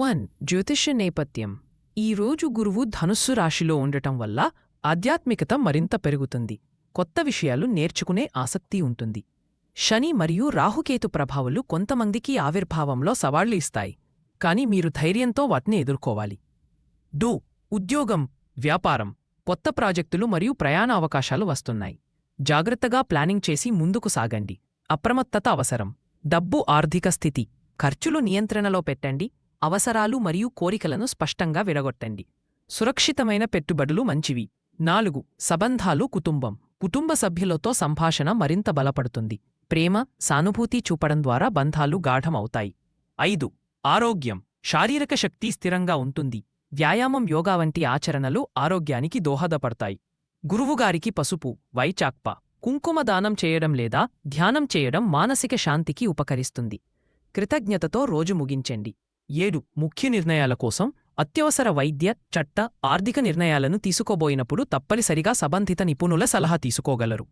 One జ్యోతిష్య నేపథ్యం. ఈరోజు గురువు ధనుస్సు రాశిలో ఉండటం వల్ల ఆధ్యాత్మికత మరింత పెరుగుతుంది. కొత్త విషయాలు నేర్చుకునే ఆసక్తి ఉంటుంది. శని మరియు రాహుకేతు ప్రభావాలు కొంతమందికి ఆవిర్భావంలో సవాళ్ళు ఇస్తాయి. కాని మీరు ధైర్యంతో వాటిని ఎదుర్కోవాలి. డూ ఉద్యోగం వ్యాపారం కొత్త ప్రాజెక్టులు మరియు ప్రయాణ అవకాశాలు వస్తున్నాయి. జాగ్రత్తగా ప్లానింగ్ చేసి ముందుకు సాగండి. అప్రమత్తత అవసరం. డబ్బు ఆర్థిక స్థితి. ఖర్చులు నియంత్రణలో పెట్టండి. అవసరాలు మరియు కోరికలను స్పష్టంగా విడగొట్టండి. సురక్షితమైన పెట్టుబడులు మంచివి. నాలుగు సంబంధాలు కుటుంబం. కుటుంబ సభ్యులతో సంభాషణ మరింత బలపడుతుంది. ప్రేమ సానుభూతి చూపడం ద్వారా బంధాలు గాఢమవుతాయి. ఐదు ఆరోగ్యం. శారీరక శక్తి స్థిరంగా ఉంటుంది. వ్యాయామం యోగా వంటి ఆచరణలు ఆరోగ్యానికి దోహదపడతాయి. గురువుగారికి పసుపు వైచాక్ప. కుంకుమ దానం చేయడం లేదా ధ్యానం చేయడం మానసిక శాంతికి ఉపకరిస్తుంది. కృతజ్ఞతతో రోజు ముగించండి. ఏడు ముఖ్య నిర్ణయాల కోసం అత్యవసర వైద్య చట్ట ఆర్థిక నిర్ణయాలను తీసుకోబోయినప్పుడు తప్పనిసరిగా సంబంధిత నిపుణుల సలహా తీసుకోగలరు.